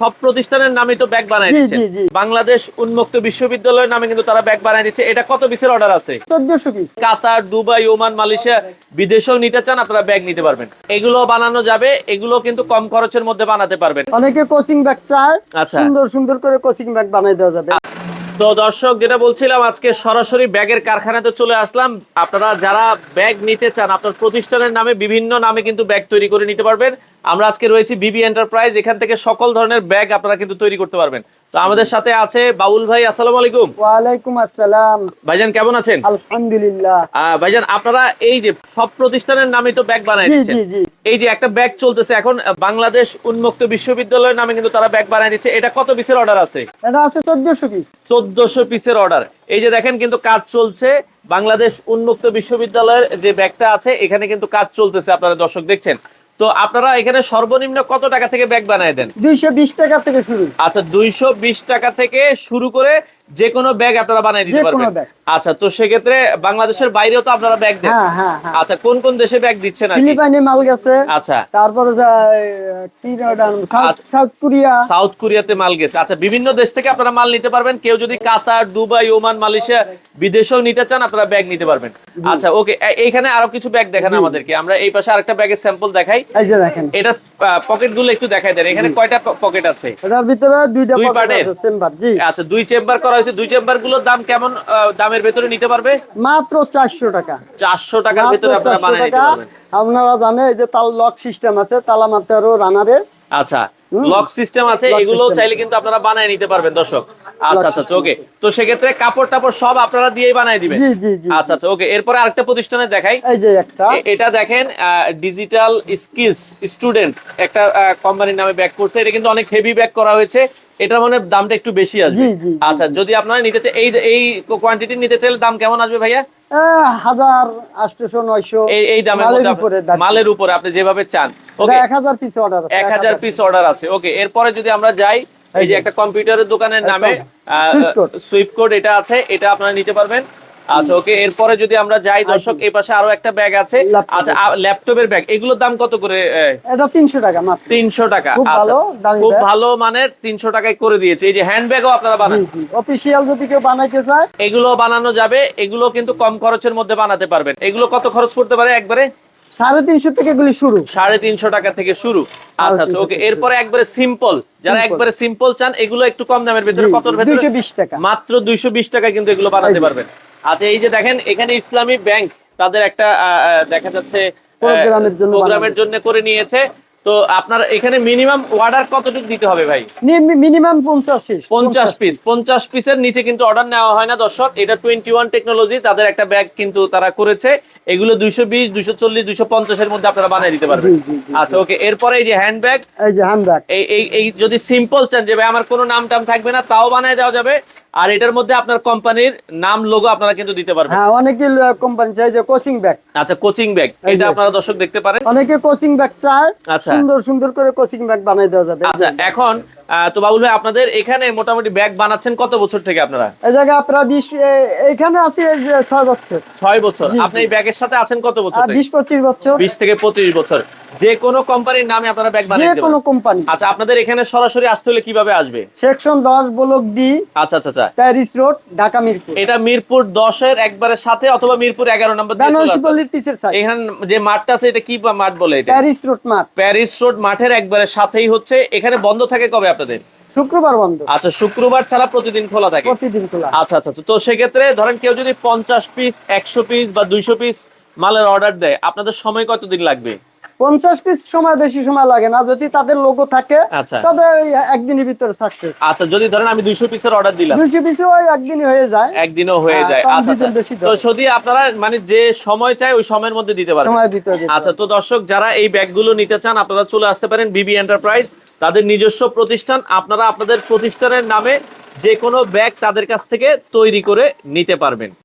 সব প্রতিষ্ঠানের নামে তো ব্যাগ বানাই দিচ্ছে। বাংলাদেশ উন্মুক্ত বিশ্ববিদ্যালয়ের নামে কিন্তু তারা ব্যাগ বানাই দিচ্ছে। এটা কত পিসের অর্ডার আছে? কাতার দুবাই ওমান মালয়েশিয়া বিদেশেও নিতে চান আপনারা ব্যাগ নিতে পারবেন। এগুলো বানানো যাবে এগুলো কিন্তু কম খরচের মধ্যে বানাতে পারবেন। অনেকে কোচিং ব্যাগ চায় আচ্ছা। সুন্দর সুন্দর করে কোচিং ব্যাগ বানাই দেওয়া যাবে। তো দর্শক যেটা বলছিলাম আজকে সরাসরি ব্যাগের কারখানাতে চলে আসলাম। আপনারা যারা ব্যাগ নিতে চান আপনার প্রতিষ্ঠানের নামে বিভিন্ন নামে কিন্তু ব্যাগ তৈরি করে নিতে পারবেন। আমরা আজকে রয়েছি বিবি এন্টারপ্রাইজ এখান থেকে সকল ধরনের ব্যাগ আপনারা কিন্তু তৈরি করতে পারবেন। তো আমাদের সাথে আছে বাউল ভাই আসসালামু আলাইকুম। ওয়ালাইকুম আসসালাম। ভাইজান কেমন আছেন? আলহামদুলিল্লাহ। ভাইজান আপনারা এই যে সব প্রতিষ্ঠানের নামে তো ব্যাগ বানাই দিচ্ছেন। এই যে একটা ব্যাগ চলতেছে এখন বাংলাদেশ উন্মুক্ত বিশ্ববিদ্যালয়ের নামে কিন্তু তারা ব্যাগ বানাই দিচ্ছে। এটা কত পিসের অর্ডার আছে? এটা আছে চোদ্দশো পিস। চোদ্দশো পিসের অর্ডার এই যে দেখেন কিন্তু কাজ চলছে। বাংলাদেশ উন্মুক্ত বিশ্ববিদ্যালয়ের যে ব্যাগটা আছে এখানে কিন্তু কাজ চলতেছে আপনারা দর্শক দেখছেন। তো আপনারা এখানে সর্বনিম্ন কত টাকা থেকে ব্যাগ বানায় দেন? দুইশো বিশ টাকা থেকে শুরু। আচ্ছা দুইশো বিশ টাকা থেকে শুরু করে যে কোনো ব্যাগ আপনারা বানাই দিতে পারবেন। আচ্ছা তো সেক্ষেত্রে বাংলাদেশের বাইরেও তো আপনারা ব্যাগ দেন। হ্যাঁ হ্যাঁ হ্যাঁ। আচ্ছা কোন কোন দেশে ব্যাগ দিচ্ছেন আর ফিলিপাইনে মাল গেছে। আচ্ছা। তারপরে ওটা, সাউথ- আচ্ছা। কোরিয়া। সাউথ কোরিয়াতে মাল গেছে। আচ্ছা বিভিন্ন দেশ থেকে আপনারা মাল নিতে পারবেন। কেউ যদি কাতার দুবাই ওমান মালয়েশিয়া বিদেশেও নিতে চান আপনারা ব্যাগ নিতে পারবেন। আচ্ছা ওকে এইখানে আরও কিছু ব্যাগ দেখান আমাদেরকে। আমরা এই পাশে আরেকটা ব্যাগের স্যাম্পল দেখাই। এই যে দেখেন। এটার পকেটগুলো একটু দেখাই দেন। এখানে কয়টা পকেট আছে? এটার ভিতরে দুইটা দুই পকেট আছে চেম্বার জি। আচ্ছা দুই চেম্বার করা হয়েছে। দুই চেম্বারগুলোর দাম কেমন আহ, দামের ভেতরে নিতে পারবে? মাত্র চারশো টাকা। চারশো টাকার ভেতরে আপনারা 400 বানিয়ে নিতে টাকা। পারবেন। আপনারা জানেন এই যে তার লক সিস্টেম আছে তালা মারতে আরও রানারে আচ্ছা লক সিস্টেম আছে এগুলো চাইলে কিন্তু আপনারা বানায় নিতে পারবেন দর্শক। আচ্ছা আচ্ছা ওকে তো সেক্ষেত্রে কাপড় টাপড় সব আপনারা দিয়েই বানায় দিবেন? জি জি জি আচ্ছা আচ্ছা ওকে এরপরে আরেকটা প্রতিষ্ঠানে দেখাই। এই যে একটা। এটা দেখেন ডিজিটাল স্কিলস স্টুডেন্টস একটা কোম্পানির নামে ব্যাক করছে। এটা কিন্তু অনেক হেভি ব্যাক করা হয়েছে। এটার মানে দামটা একটু বেশি আসবে। আচ্ছা যদি আপনারা নিতে চাই এই এই কোয়ান্টিটি নিতে চাইলে দাম কেমন আসবে ভাইয়া? হাজার আটশোশো নয়শো। এই দামের মালের মধ্যে উপরে আপনি- মালের উপরে আপনি যেভাবে চান। ওকে এক হাজার পিস অর্ডার এক হাজার পিস অর্ডার আছে। ওকে এরপরে যদি আমরা যাই এই যে একটা কম্পিউটারের দোকানের নামে। সুইফট কোড এটা আছে এটা আপনারা নিতে পারবেন। আচ্ছা ওকে এরপরে যদি আমরা যাই দর্শক এই পাশে আরও একটা ব্যাগ আছে। আচ্ছা ল্যাপটপের ব্যাগ এগুলোর দাম কত করে এটা তিনশো টাকা মাত্র। তিনশো টাকা খুব আচ্ছা। ভালো, খুব ভালো মানের তিনশো টাকায় করে দিয়েছে। এই যে হ্যান্ড ব্যাগও আপনারা বানান। অফিসিয়াল যদি কেউ বানাইতে চায়। এগুলো বানানো যাবে এগুলো কিন্তু কম খরচের মধ্যে বানাতে পারবেন। এগুলো কত খরচ পড়তে পারে একবারে? সাড়ে তিনশো থেকে এগুলি শুরু। সাড়ে তিনশো টাকা থেকে শুরু। আচ্ছা আচ্ছা ওকে এরপরে একবারে সিম্পল যারা একবারে সিম্পল চান এগুলো একটু কম দামের ভেতরে কতর ভেতরে? টাকা। মাত্র দুইশো বিশ টাকা কিন্তু এগুলো বানাতে। পারবেন। আচ্ছা এই যে দেখেন এখানে ইসলামী ব্যাংক তাদের একটা দেখা যাচ্ছে প্রোগ্রামের জন্য করে নিয়েছে। তো আপনার এখানে মিনিমাম অর্ডার কতটুকু দিতে হবে ভাই? মিনিমাম পঞ্চাশ পঞ্চাশ পিস। পঞ্চাশ পিসের নিচে কিন্তু অর্ডার নেওয়া হয় না দর্শক। এটা টোয়েন্টি ওয়ান টেকনোলজি তাদের একটা ব্যাগ কিন্তু তারা করেছে। এগুলো দুইশো বিশ দুইশো চল্লিশ দুইশো পঞ্চাশের মধ্যে আপনারা বানিয়ে দিতে পারবেন। আচ্ছা ওকে এরপরে এই যে হ্যান্ড ব্যাগ এই যে হ্যান্ডব্যাগ এই এই যদি সিম্পল চান যে ভাই আমার কোনো নাম টাম থাকবে না তাও বানিয়ে দেওয়া যাবে। আর এটার মধ্যে আপনার কোম্পানির নাম লোগো আপনারা কিন্তু দিতে পারবেন। হ্যাঁ অনেকে কোম্পানি চাই যে কোচিং ব্যাগ আচ্ছা কোচিং ব্যাগ এই এটা যে। আপনারা দর্শক দেখতে পারেন। অনেকে কোচিং ব্যাগ চায় আচ্ছা। সুন্দর সুন্দর করে কোচিং ব্যাগ বানিয়ে দেওয়া যাবে। আচ্ছা এখন তো বাবুল ভাই আপনাদের এখানে মোটামুটি ব্যাগ বানাচ্ছেন কত বছর থেকে আপনারা? এই জায়গায় আপনারা বিশ এখানে আছি ছয় বছর। ছয় বছর। আপনি এই ব্যাগের সাথে আছেন কত বছর বিশ পঁচিশ বছর। বিশ থেকে পঁচিশ বছর। যে কোনো কোম্পানির নামে আপনারা ব্যাগ যে বানিয়ে দিতে কোনো কোম্পানি। আচ্ছা আপনাদের এখানে সরাসরি আসতে হলে কীভাবে আসবে? সেকশন দশ ব্লক ডি আচ্ছা আচ্ছা আচ্ছা। প্যারিস রোড ঢাকা মিরপুর এটা মিরপুর দশের একবারে সাথে অথবা মিরপুর এগারো নম্বর দিয়ে চলে বেনারসি আসতে হবে। টিচার সাইড এখানে যে মাঠটা আছে এটা কি মাঠ বলে এটা? প্যারিস রোড মাঠ। প্যারিস রোড মাঠের একবারে সাথেই হচ্ছে। এখানে বন্ধ থাকে কবে আপনাদের? শুক্রবার বন্ধ। আচ্ছা শুক্রবার ছাড়া প্রতিদিন খোলা থাকে। প্রতিদিন খোলা। আচ্ছা আচ্ছা আচ্ছা। তো সেক্ষেত্রে ধরেন কেউ যদি পঞ্চাশ পিস একশো পিস বা দুইশো পিস মালের অর্ডার দেয় আপনাদের সময় কতদিন লাগবে? পঞ্চাশ পিস সময় বেশি সময় লাগে না। যদি তাদের লোগো থাকে আচ্ছা। তবে একদিনের ভিতরে সাকসেস আচ্ছা যদি ধরেন আমি দুইশো পিসের অর্ডার দিলাম। দুইশো পিসে ওই একদিনই হয়ে যায়। একদিনও হয়ে হ্যাঁ, যায়। আচ্ছা আচ্ছা। তো যদি আপনারা মানে যে সময় চাই ওই সময়ের মধ্যে দিতে পারেন ভিতরে দিতে আচ্ছা তো দর্শক যারা এই ব্যাগগুলো নিতে চান আপনারা চলে আসতে পারেন বিবি এন্টারপ্রাইজ তাদের নিজস্ব প্রতিষ্ঠান। আপনারা আপনাদের প্রতিষ্ঠানের নামে যে কোনো ব্যাগ তাদের কাছ থেকে তৈরি করে নিতে পারবেন।